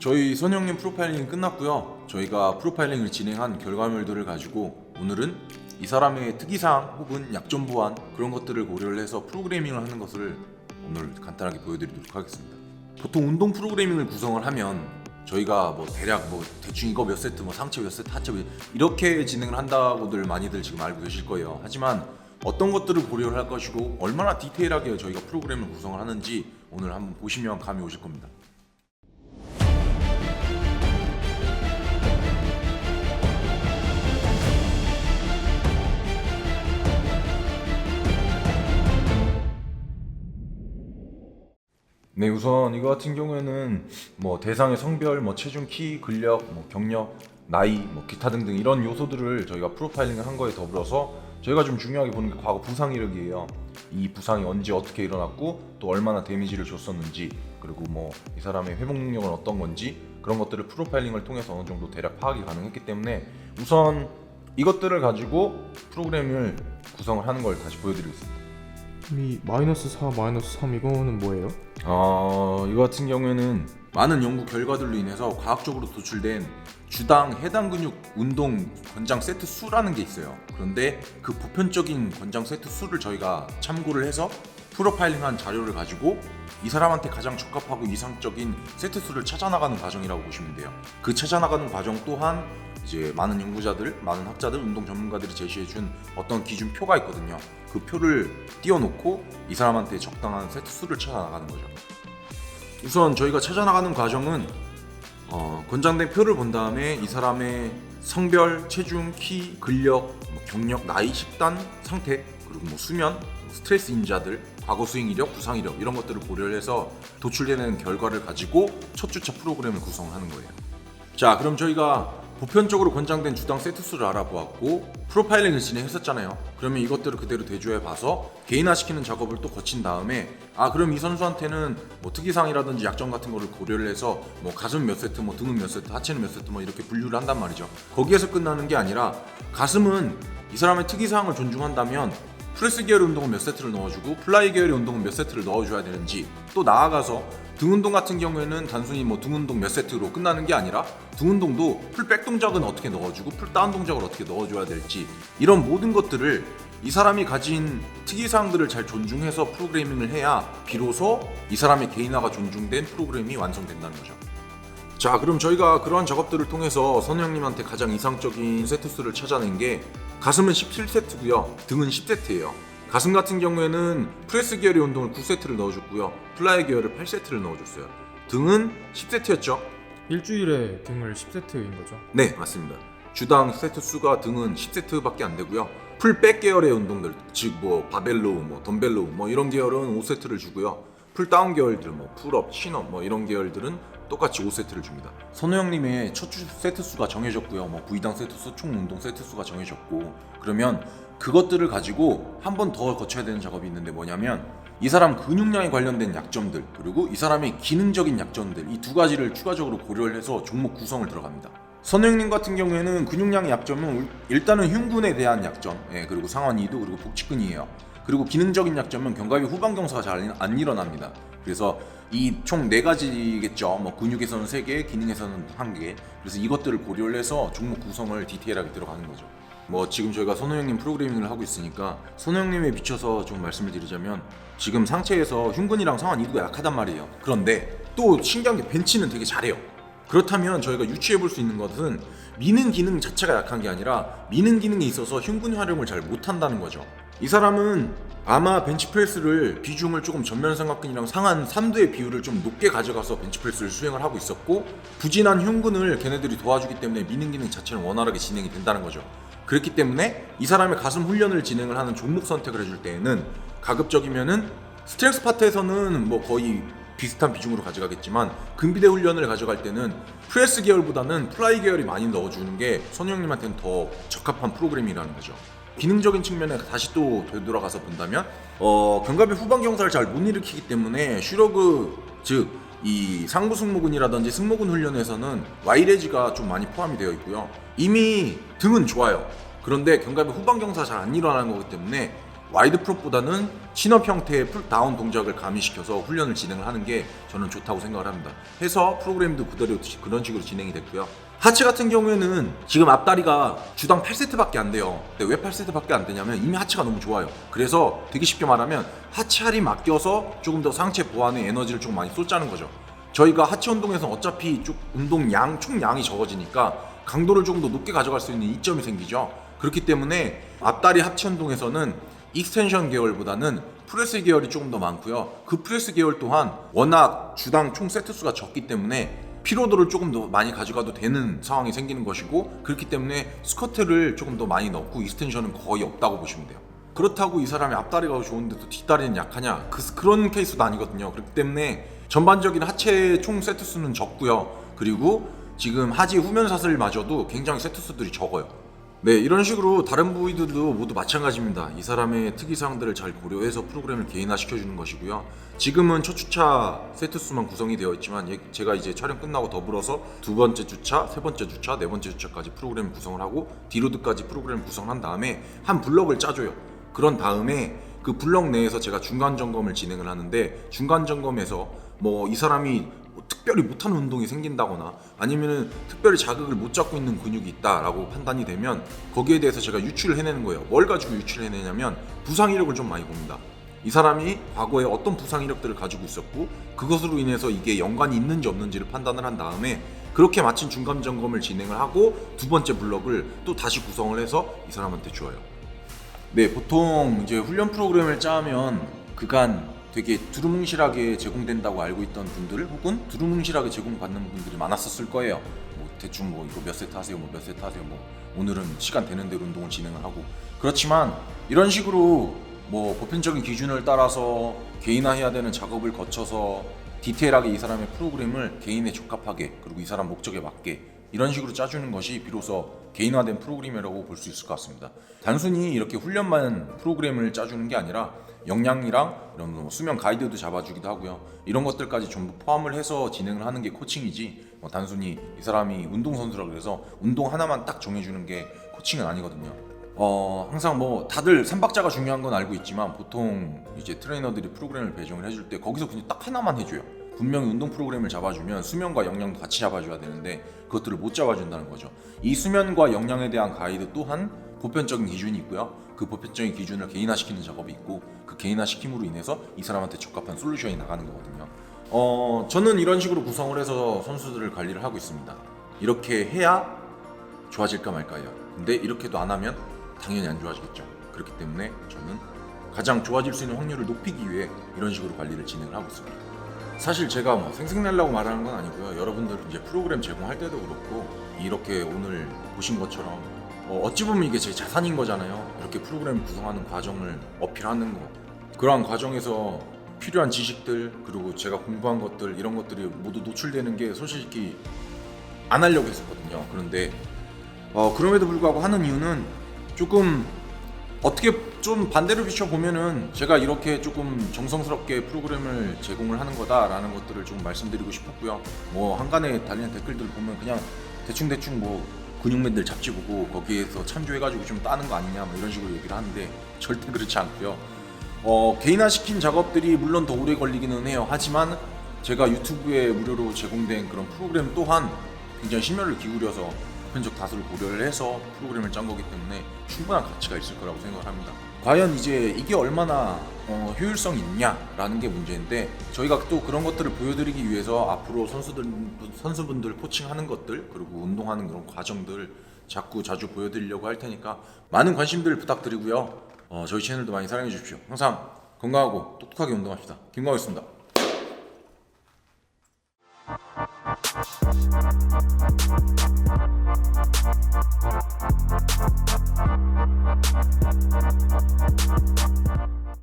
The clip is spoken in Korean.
저희 선영님 프로파일링 끝났고요. 저희가 프로파일링을 진행한 결과물들을 가지고 오늘은 이 사람의 특이사항 혹은 약점 보완 그런 것들을 고려를 해서 프로그래밍을 하는 것을 오늘 간단하게 보여드리도록 하겠습니다. 보통 운동 프로그래밍을 구성을 하면 저희가 뭐 대략 뭐 대충 이거 몇 세트 뭐 상체 몇 세트 하체 몇 이렇게 진행을 한다고들 많이들 지금 알고 계실 거예요. 하지만 어떤 것들을 고려를 할 것이고 얼마나 디테일하게 저희가 프로그램을 구성을 하는지 오늘 한번 보시면 감이 오실 겁니다. 네, 우선 이거 같은 경우에는 뭐 대상의 성별, 뭐 체중, 키, 근력, 뭐 경력, 나이, 뭐 기타 등등 이런 요소들을 저희가 프로파일링을 한 거에 더불어서 저희가 좀 중요하게 보는 게 과거 부상 이력이에요. 이 부상이 언제 어떻게 일어났고 또 얼마나 데미지를 줬었는지 그리고 뭐 이 사람의 회복 능력은 어떤 건지 그런 것들을 프로파일링을 통해서 어느 정도 대략 파악이 가능했기 때문에 우선 이것들을 가지고 프로그램을 구성을 하는 걸 다시 보여드리겠습니다. 이 마이너스 4, 마이너스 3 이거는 뭐예요? 어, 이거 같은 경우에는 많은 연구 결과들로 인해서 과학적으로 도출된 주당 해당 근육 운동 권장 세트 수라는 게 있어요. 그런데 그 보편적인 권장 세트 수를 저희가 참고를 해서 프로파일링한 자료를 가지고 이 사람한테 가장 적합하고 이상적인 세트 수를 찾아나가는 과정이라고 보시면 돼요. 그 찾아나가는 과정 또한 이제 많은 연구자들, 많은 학자들, 운동 전문가들이 제시해준 어떤 기준표가 있거든요. 그 표를 띄워놓고 이 사람한테 적당한 세트 수를 찾아나가는 거죠. 우선 저희가 찾아나가는 과정은 어, 권장된 표를 본 다음에 이 사람의 성별, 체중, 키, 근력, 뭐 경력, 나이, 식단, 상태 그리고 뭐 수면, 뭐 스트레스 인자들, 과거 수행 이력, 부상 이력 이런 것들을 고려를 해서 도출되는 결과를 가지고 첫 주차 프로그램을 구성하는 거예요. 자, 그럼 저희가 보편적으로 권장된 주당 세트 수를 알아보았고 프로파일링을 진행했었잖아요. 그러면 이것들을 그대로 대조해 봐서 개인화시키는 작업을 또 거친 다음에 아 그럼 이 선수한테는 뭐 특이사항이라든지 약점 같은 거를 고려를 해서 뭐 가슴 몇 세트, 뭐 등은 몇 세트, 하체는 몇 세트 뭐 이렇게 분류를 한단 말이죠. 거기에서 끝나는 게 아니라 가슴은 이 사람의 특이사항을 존중한다면 프레스 계열 운동은 몇 세트를 넣어주고 플라이 계열의 운동은 몇 세트를 넣어줘야 되는지 또 나아가서 등 운동 같은 경우에는 단순히 뭐 등 운동 몇 세트로 끝나는 게 아니라 등 운동도 풀백 동작은 어떻게 넣어주고 풀 다운 동작을 어떻게 넣어줘야 될지 이런 모든 것들을 이 사람이 가진 특이사항들을 잘 존중해서 프로그래밍을 해야 비로소 이 사람의 개인화가 존중된 프로그램이 완성된다는 거죠. 자 그럼 저희가 그러한 작업들을 통해서 선영님한테 가장 이상적인 세트 수를 찾아낸 게 가슴은 17세트고요. 등은 10세트예요. 가슴 같은 경우에는 프레스 계열의 운동을 9세트를 넣어줬고요. 플라이 계열을 8세트를 넣어줬어요. 등은 10세트였죠? 일주일에 등을 10세트인 거죠. 네 맞습니다. 주당 세트 수가 등은 10세트밖에 안 되고요. 풀백 계열의 운동들 즉 뭐 바벨로우 뭐 덤벨로우 뭐 이런 계열은 5세트를 주고요 풀 다운 계열들 뭐 풀업 친업 뭐 이런 계열들은 똑같이 5세트를 줍니다 선우 형님의 첫 주 세트 수가 정해졌고요 뭐 부위당 세트 수 총 운동 세트 수가 정해졌고 그러면 그것들을 가지고 한 번 더 거쳐야 되는 작업이 있는데 뭐냐면 이 사람 근육량에 관련된 약점들 그리고 이 사람의 기능적인 약점들 이 두 가지를 추가적으로 고려를 해서 종목 구성을 들어갑니다. 선우형님 같은 경우에는 근육량의 약점은 일단은 흉근에 대한 약점, 예, 그리고 상완 이도 그리고 복직근이에요. 그리고 기능적인 약점은 견갑이 후방 경사가 잘 안 일어납니다. 그래서 이 총 네 가지겠죠. 뭐 근육에서는 세 개, 기능에서는 한 개. 그래서 이것들을 고려를 해서 종목 구성을 디테일하게 들어가는 거죠. 뭐 지금 저희가 선호 형님 프로그래밍을 하고 있으니까 선호 형님에 비춰서 좀 말씀을 드리자면 지금 상체에서 흉근이랑 상완 이도가 약하단 말이에요. 그런데 또 신기한 게 벤치는 되게 잘해요. 그렇다면 저희가 유추해 볼 수 있는 것은 미는 기능 자체가 약한 게 아니라 미는 기능에 있어서 흉근 활용을 잘 못한다는 거죠. 이 사람은 아마 벤치프레스를 비중을 조금 전면 삼각근이랑 상한 3두의 비율을 좀 높게 가져가서 벤치프레스를 수행을 하고 있었고 부진한 흉근을 걔네들이 도와주기 때문에 미는 기능 자체는 원활하게 진행이 된다는 거죠. 그렇기 때문에 이 사람의 가슴 훈련을 진행을 하는 종목 선택을 해줄 때에는 가급적이면은 스트렝스 파트에서는 뭐 거의 비슷한 비중으로 가져가겠지만 근비대 훈련을 가져갈 때는 프레스 계열보다는 플라이 계열이 많이 넣어주는 게 선우 형님한테는 더 적합한 프로그램이라는 거죠. 기능적인 측면에 다시 또 되돌아가서 본다면 어, 견갑의 후방 경사를 잘 못 일으키기 때문에 슈러그 즉 이 상부 승모근이라든지 승모근 훈련에서는 와이레지가 좀 많이 포함이 되어 있고요. 이미 등은 좋아요. 그런데 견갑의 후방 경사 잘 안 일어나는 거기 때문에 와이드 프롭보다는 신업 형태의 풀다운 동작을 가미시켜서 훈련을 진행을 하는 게 저는 좋다고 생각을 합니다. 해서 프로그램도 그대로 그런 식으로 진행이 됐고요. 하체 같은 경우에는 지금 앞다리가 주당 8세트밖에 안 돼요. 근데 왜 8세트밖에 안 되냐면 이미 하체가 너무 좋아요. 그래서 되게 쉽게 말하면 하체 할이 맡겨서 조금 더 상체 보완에 에너지를 좀 많이 쏟자는 거죠. 저희가 하체 운동에서 어차피 쭉 운동 양, 총 양이 적어지니까 강도를 조금 더 높게 가져갈 수 있는 이점이 생기죠. 그렇기 때문에 앞다리 하체 운동에서는 익스텐션 계열보다는 프레스 계열이 조금 더 많고요. 그 프레스 계열 또한 워낙 주당 총 세트 수가 적기 때문에 피로도를 조금 더 많이 가져가도 되는 상황이 생기는 것이고 그렇기 때문에 스쿼트를 조금 더 많이 넣고 익스텐션은 거의 없다고 보시면 돼요. 그렇다고 이 사람이 앞다리가 좋은데 또 뒷다리는 약하냐? 그, 그런 케이스도 아니거든요. 그렇기 때문에 전반적인 하체 총 세트 수는 적고요. 그리고 지금 하지 후면 사슬 마저도 굉장히 세트 수들이 적어요. 네, 이런 식으로 다른 부위들도 모두 마찬가지입니다. 이 사람의 특이사항들을 잘 고려해서 프로그램을 개인화시켜주는 것이고요. 지금은 첫 주차 세트 수만 구성이 되어 있지만 예- 제가 이제 촬영 끝나고 더불어서 두 번째 주차, 세 번째 주차, 네 번째 주차까지 프로그램 구성을 하고 디로드까지 프로그램 구성한 다음에 한 블럭을 짜줘요. 그런 다음에 그 블럭 내에서 제가 중간 점검을 진행을 하는데 중간 점검에서 뭐 이 사람이 뭐 특별히 못하는 운동이 생긴다거나 아니면은 특별히 자극을 못 잡고 있는 근육이 있다라고 판단이 되면 거기에 대해서 제가 유출을 해내는 거예요. 뭘 가지고 유출을 해내냐면 부상 이력을 좀 많이 봅니다. 이 사람이 과거에 어떤 부상 이력들을 가지고 있었고 그것으로 인해서 이게 연관이 있는지 없는지를 판단을 한 다음에 그렇게 마친 중간 점검을 진행을 하고 두 번째 블럭을 또 다시 구성을 해서 이 사람한테 줘요. 네, 보통 이제 훈련 프로그램을 짜면 그간 되게 두루뭉실하게 제공된다고 알고 있던 분들 혹은 두루뭉실하게 제공받는 분들이 많았었을 거예요. 뭐 대충 뭐 이거 몇 세트 하세요, 뭐 몇 세트 하세요, 뭐 오늘은 시간 되는 대로 운동을 진행을 하고 그렇지만 이런 식으로 뭐 보편적인 기준을 따라서 개인화해야 되는 작업을 거쳐서 디테일하게 이 사람의 프로그램을 개인에 적합하게 그리고 이 사람 목적에 맞게 이런 식으로 짜주는 것이 비로소 개인화된 프로그램이라고 볼 수 있을 것 같습니다. 단순히 이렇게 훈련만 프로그램을 짜주는 게 아니라 역량이랑 이런 뭐 수면 가이드도 잡아주기도 하고요. 이런 것들까지 전부 포함을 해서 진행을 하는 게 코칭이지 뭐 단순히 이 사람이 운동 선수라 그래서 운동 하나만 딱 정해주는 게 코칭은 아니거든요. 어 항상 뭐 다들 삼박자가 중요한 건 알고 있지만 보통 이제 트레이너들이 프로그램을 배정을 해줄 때 거기서 그냥 딱 하나만 해줘요. 분명히 운동 프로그램을 잡아주면 수면과 영양도 같이 잡아줘야 되는데 그것들을 못 잡아준다는 거죠. 이 수면과 영양에 대한 가이드 또한 보편적인 기준이 있고요. 그 보편적인 기준을 개인화시키는 작업이 있고 그 개인화시킴으로 인해서 이 사람한테 적합한 솔루션이 나가는 거거든요. 어 저는 이런 식으로 구성을 해서 선수들을 관리를 하고 있습니다. 이렇게 해야 좋아질까 말까요. 근데 이렇게도 안 하면 당연히 안 좋아지겠죠. 그렇기 때문에 저는 가장 좋아질 수 있는 확률을 높이기 위해 이런 식으로 관리를 진행을 하고 있습니다. 사실 제가 뭐 생색내려고 말하는 건 아니고요. 여러분들 이제 프로그램 제공할 때도 그렇고 이렇게 오늘 보신 것처럼 어, 어찌 보면 이게 제 자산인 거잖아요. 이렇게 프로그램 구성하는 과정을 어필하는 거. 그러한 과정에서 필요한 지식들 그리고 제가 공부한 것들 이런 것들이 모두 노출되는 게 솔직히 안 하려고 했었거든요. 그런데 어, 그럼에도 불구하고 하는 이유는 조금 어떻게 좀 반대로 비춰 보면은 제가 이렇게 조금 정성스럽게 프로그램을 제공을 하는 거다라는 것들을 좀 말씀드리고 싶었고요. 뭐 한간에 달리는 댓글들 보면 그냥 대충 대충 뭐 근육맨들 잡지 보고 거기에서 참조해가지고 좀 따는 거 아니냐 뭐 이런 식으로 얘기를 하는데 절대 그렇지 않고요. 어, 개인화시킨 작업들이 물론 더 오래 걸리기는 해요. 하지만 제가 유튜브에 무료로 제공된 그런 프로그램 또한 굉장히 심혈을 기울여서 보편적 다수를 고려를 해서 프로그램을 짠 거기 때문에 충분한 가치가 있을 거라고 생각을 합니다. 과연 이제 이게 얼마나 어, 효율성이 있냐라는 게 문제인데 저희가 또 그런 것들을 보여드리기 위해서 앞으로 선수들 선수분들 코칭하는 것들 그리고 운동하는 그런 과정들 자꾸 자주 보여드리려고 할 테니까 많은 관심들 부탁드리고요. 어, 저희 채널도 많이 사랑해 주십시오. 항상 건강하고 똑똑하게 운동합시다. 김광호였습니다. Thank